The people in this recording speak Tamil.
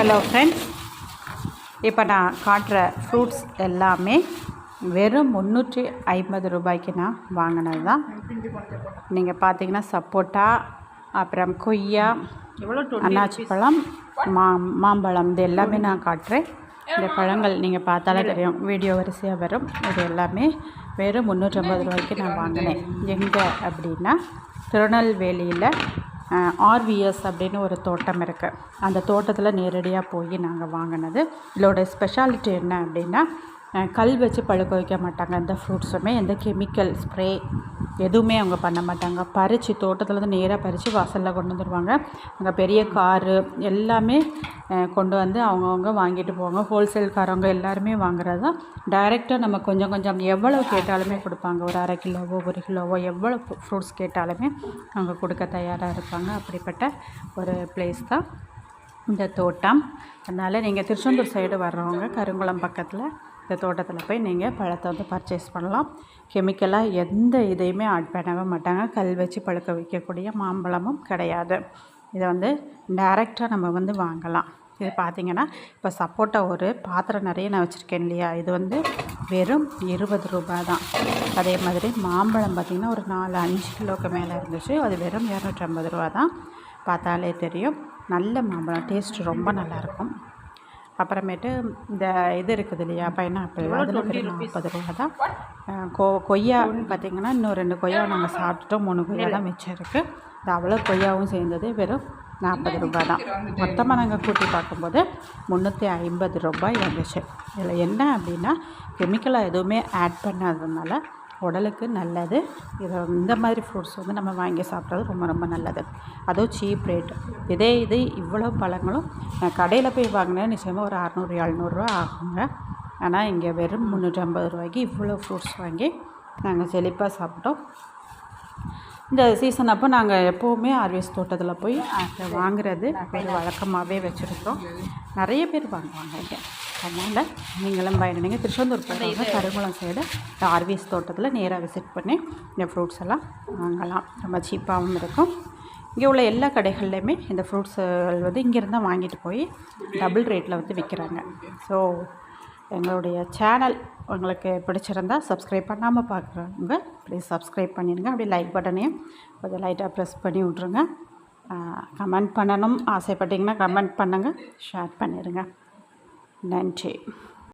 ஹலோ ஃப்ரெண்ட்ஸ் இப்போ நான் காட்டுற ஃப்ரூட்ஸ் எல்லாமே வெறும் முந்நூற்றி ஐம்பது ரூபாய்க்கு நான் வாங்கினது தான். நீங்கள் பார்த்தீங்கன்னா சப்போட்டா அப்புறம் கொய்யா அன்னாச்சி பழம் மா மாம்பழம் இது எல்லாமே நான் காட்டுறேன். இந்த பழங்கள் நீங்கள் பார்த்தாலே தெரியும். வீடியோ வரிசையாக வரும். இது எல்லாமே வெறும் முந்நூற்றம்பது ரூபாய்க்கு நான் வாங்கினேன். எங்கே அப்படின்னா திருநெல்வேலியில் ஆர்விஎஸ் அப்படின்னு ஒரு தோட்டம் இருக்குது அந்த தோட்டத்தில் நேரடியாக போய் நாங்கள் வாங்கினது. இதோட ஸ்பெஷாலிட்டி என்ன அப்படின்னா கல் வச்சு பழுக்க வைக்க மாட்டாங்க. எந்த ஃப்ரூட்ஸுமே எந்த கெமிக்கல் ஸ்ப்ரே எதுவுமே அவங்க பண்ண மாட்டாங்க. பறித்து தோட்டத்துலேருந்து நேராக பறித்து வாசலில் கொண்டு வந்துடுவாங்க அங்கே பெரிய காரு எல்லாமே கொண்டு வந்து அவங்கவுங்க வாங்கிட்டு போவாங்க. ஹோல்சேல்காரவங்க எல்லாருமே வாங்குறது தான். டைரெக்டாக நம்ம கொஞ்சம் கொஞ்சம் எவ்வளோ கேட்டாலுமே கொடுப்பாங்க. ஒரு அரை கிலோவோ ஒரு கிலோவோ எவ்வளோ ஃப்ரூட்ஸ் கேட்டாலுமே அவங்க கொடுக்க தயாராக இருப்பாங்க. அப்படிப்பட்ட ஒரு பிளேஸ் தான் இந்த தோட்டம். அதனால் நீங்கள் திருச்செந்தூர் சைடு வர்றவங்க கருங்குளம் பக்கத்தில் இந்த தோட்டத்தில் போய் நீங்கள் பழத்தை வந்து பர்ச்சேஸ் பண்ணலாம். கெமிக்கலாக எந்த இதையுமே ஆட் பண்ணவே மாட்டாங்க. கல் வச்சு பழுக்க வைக்கக்கூடிய மாம்பழமும் கிடையாது. இதை வந்து டைரெக்டாக நம்ம வந்து வாங்கலாம். இது பார்த்திங்கன்னா இப்போ சப்போட்டா ஒரு பாத்திரம் நிறைய நான் வச்சுருக்கேன் இல்லையா? இது வந்து வெறும் இருபது ரூபாய் தான். அதே மாதிரி மாம்பழம் பார்த்திங்கன்னா ஒரு நாலு அஞ்சு கிலோக்கு மேலே இருந்துச்சு. அது வெறும் இரநூற்றம்பது ரூபா தான். பார்த்தாலே தெரியும். நல்ல மாம்பழம். டேஸ்ட் ரொம்ப நல்லாயிருக்கும் அப்புறமேட்டு இந்த இது இருக்குது இல்லையா பைனாப்பிள் அதில் நாற்பது ரூபா தான் கொ கொய்யா பார்த்திங்கன்னா இன்னும் ரெண்டு கொய்யா நாங்கள் சாப்பிட்டுட்டோம் மூணு கொய்யா தான் மிச்சம் இருக்குது இது அவ்வளோ கொய்யாவும் சேர்ந்தது வெறும் நாற்பது ரூபாய் தான். மொத்தமாக நாங்கள் கூட்டி பார்க்கும்போது முந்நூற்றி ஐம்பது ரூபாய் வந்துச்சு. இதில் என்ன அப்படின்னா கெமிக்கலாக எதுவுமே ஆட் பண்ணாததுனால உடலுக்கு நல்லது. இதை இந்த மாதிரி ஃப்ரூட்ஸ் வந்து நம்ம வாங்கி சாப்பிட்றது ரொம்ப ரொம்ப நல்லது. அதுவும் சீப் ரேட் இதே இது இவ்வளோ பழங்களும் நான் கடையில் போய் வாங்கினேன். நிச்சயமாக ஒரு அறநூறு எழுநூறுவா ஆகுங்க. ஆனால் இங்கே வெறும் முந்நூற்றம்பது ரூபாய்க்கு இவ்வளோ ஃப்ரூட்ஸ் வாங்கி நாங்கள் செழிப்பாக சாப்பிட்டோம். இந்த சீசன் அப்போ நாங்கள் எப்போவுமே ஆர்விஎஸ் தோட்டத்தில் போய் அதை வாங்குறது ஒரு வழக்கமாகவே வச்சுருக்கோம் நிறைய பேர் வாங்குவாங்க இங்கே. அதனால் நீங்களும் பயணிங்க திருச்செந்தூர் போகிறவங்க கருங்குளம் சைடு இந்த ஆர்விஎஸ் தோட்டத்தில் நேராக விசிட் பண்ணி இந்த ஃப்ரூட்ஸ் எல்லாம் வாங்கலாம். ரொம்ப சீப்பாகவும் இருக்கும். இங்கே உள்ள எல்லா கடைகள்லையுமே இந்த ஃப்ரூட்ஸ் வந்து இங்கேருந்து வாங்கிட்டு போய் டபுள் ரேட்டில் வந்து விற்கிறாங்க ஸோ எங்களுடைய சேனல் உங்களுக்கு பிடிச்சிருந்தா சப்ஸ்கிரைப் பண்ணாமல் பார்க்குறவங்க ப்ளீஸ் சப்ஸ்கிரைப் பண்ணிடுங்க. அப்படியே லைக் பட்டனையும் கொஞ்சம் லைட்டாக ப்ரெஸ் பண்ணி விட்ருங்க கமெண்ட் பண்ணணும். ஆசைப்பட்டீங்கன்னா கமெண்ட் பண்ணுங்கள் ஷேர் பண்ணிடுங்க. நன்றி